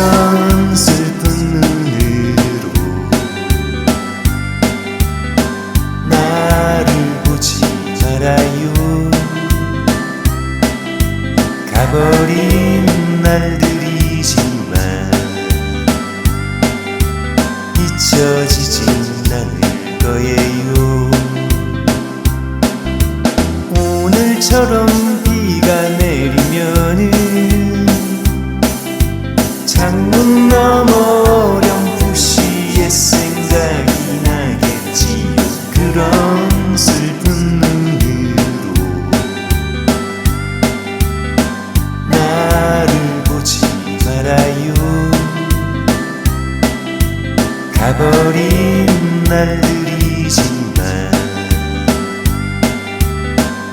시간 슬픈 눈으로 나를 보지 말아요. 가버린 날들이지만 잊혀지진 않을 거예요. 오늘처럼 비가 내리면은 그런 슬픈 눈으로 나를 보지 말아요. 가버린 날들이지만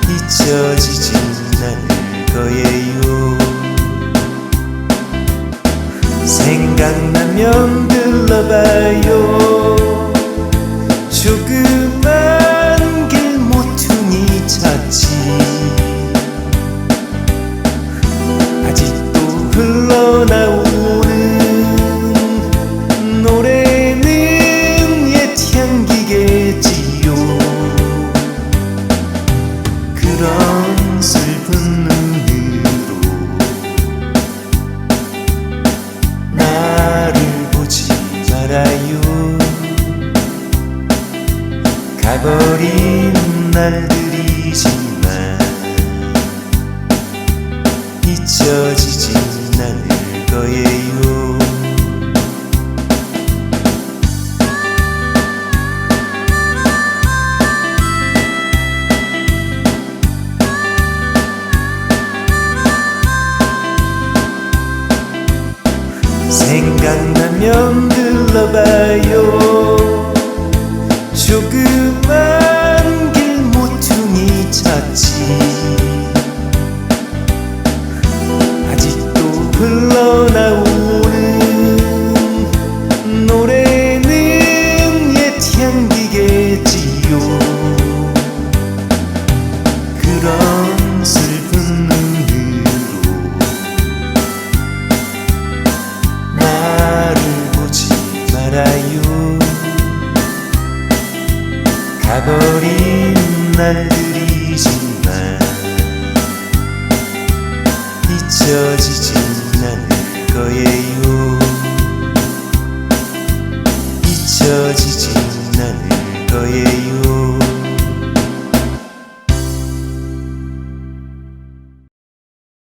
잊혀지진 않을 거예요. 생각나면 들러봐요 조그만 길 모퉁이 쳤지. 아직도 흘러 가버린 날들이지만 잊혀지진 않을 거예요. 생각나면 들러봐요 가버린 날들이지만 잊혀지진